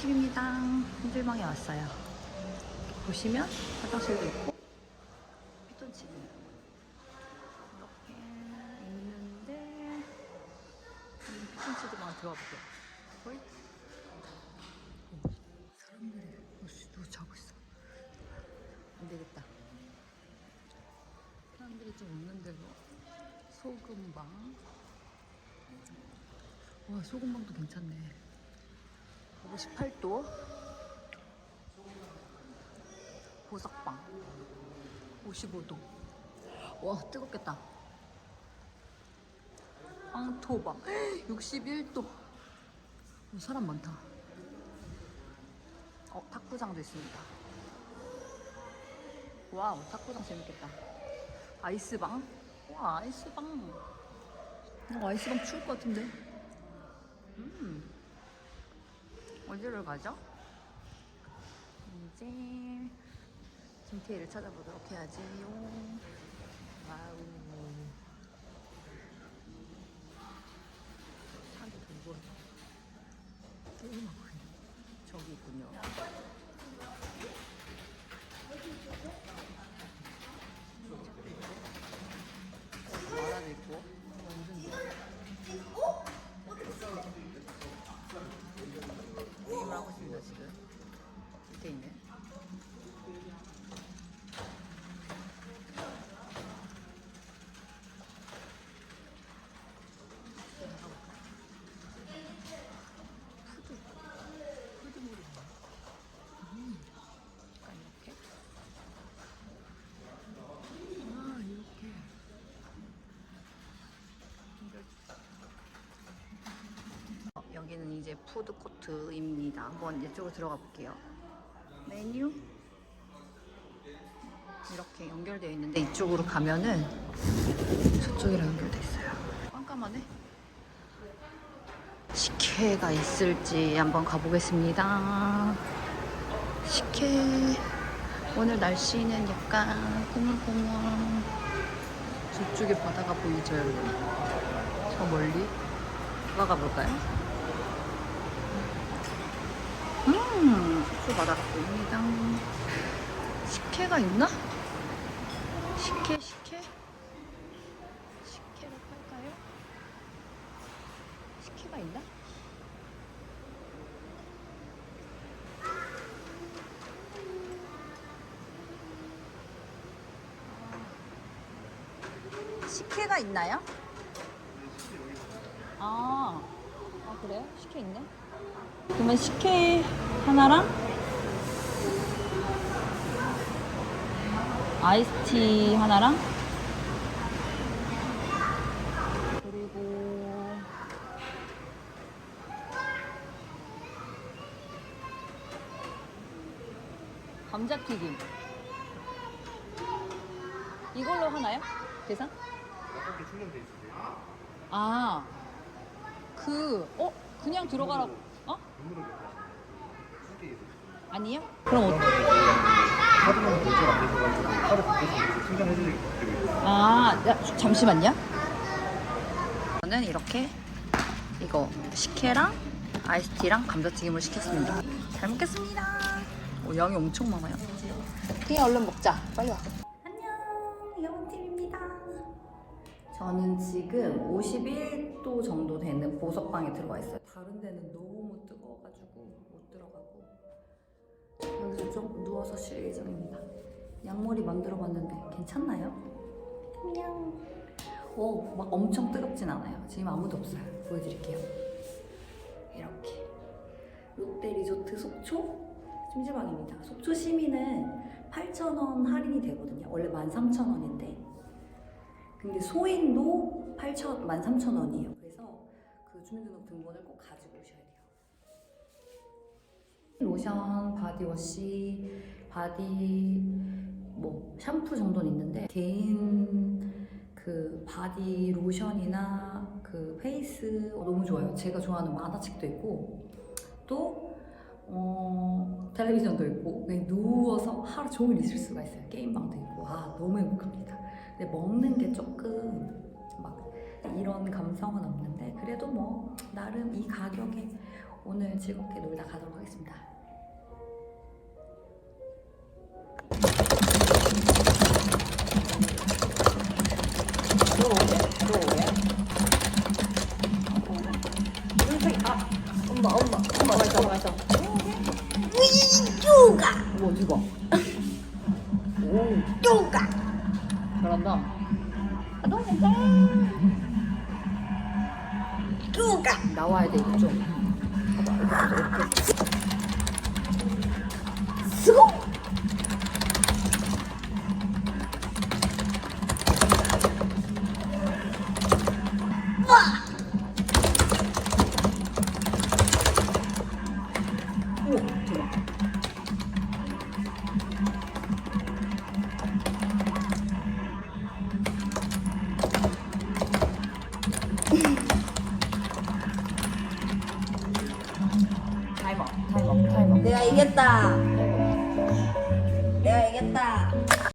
꿀팁입니다. 흔들방에 왔어요. 보시면 화장실도 있고 피톤치드 이렇게 있는데 이 피톤치드방 들어가 볼게요. 호잇. 오, 사람들이 어씨 자고 있어. 안 되겠다. 사람들이 좀 없는 데로 소금방. 와 소금방도 괜찮네. 58도 보석방 55도. 와 뜨겁겠다. 황토방 61도. 오, 사람 많다. 어 탁구장도 있습니다. 와우 탁구장 재밌겠다. 아이스방? 와 아이스방. 어, 아이스방 추울 것 같은데. 음 어디를 가죠? 이제 김태희를 찾아보도록 해야지요. 와우. 산이 돌고 게임하고 있네. 저기 있군요. 밑에 있네 어, 여기는 이제 푸드코트입니다. 한번 이쪽으로 들어가 볼게요. 메뉴 이렇게 연결되어 있는데 이쪽으로 가면은 저쪽이랑 연결돼 있어요. 깜깜하네. 식혜가 있을지 한번 가보겠습니다. 식혜 오늘 날씨는 약간 고물고물 저쪽에 바다가 보이죠 여러분? 저 멀리 들어가 볼까요? 음, 숙소 바다가 보입니다. 식혜가 있나? 식혜, 식혜? 식혜를 팔까요? 식혜가 있나? 식혜가 있나요? 아, 아 그래요? 식혜 있네. 그러면 식혜 하나랑 아이스티 하나랑 그리고 감자튀김 이걸로 하나요? 계산? 아, 그, 어? 그냥 들어가라고, 몇 아니요? 그럼 어, 카드만 결제 안 되셔가지고 카드 바꿔서 충전해드리고 있어요. 아, 야, 잠시만요. 저는 이렇게 이거 식혜랑 아이스티랑 감자튀김을 시켰습니다. 잘 먹겠습니다. 오, 양이 엄청 많아요. 그냥 얼른 먹자. 빨리 와. 안녕, 여운팀입니다. 저는 지금 51도 정도 되는 보석방에 들어와 있어요. 다른 데는 너무 뜨거워가지고 못 들어가고 여기서 좀 누워서 쉴 예정입니다. 양머리 만들어봤는데 괜찮나요? 안녕. 오, 막 엄청 뜨겁진 않아요. 지금 아무도 없어요. 보여드릴게요. 이렇게. 롯데 리조트 속초 찜질방입니다. 속초 시민은 8,000원 할인이 되거든요. 원래 13,000원인데. 근데 소인도 8,000, 13,000원이에요. 그래서 그 주민등록 등본을 꼭 가지고 오셔야 돼요. 로션, 바디워시, 바디 뭐 샴푸 정도는 있는데 개인 그 바디 로션이나 그 페이스 어, 너무 좋아요. 제가 좋아하는 만화책도 있고 또 어, 텔레비전도 있고 그냥 누워서 하루 종일 있을 수가 있어요. 게임방도 있고 아 너무 행복합니다. 근데 먹는 게 조금 막 이런 감성은 없는데 그래도 뭐 나름 이 가격에 오늘 즐겁게 놀다 가도록 하겠습니다. 오, 쪼가 잘한다. 아, 너무 쪼가 나와야 돼 이거 좀. 봐봐, 이렇게. 수고 타이머 타이머 타이머 내가 이겼다. 내가 이겼다.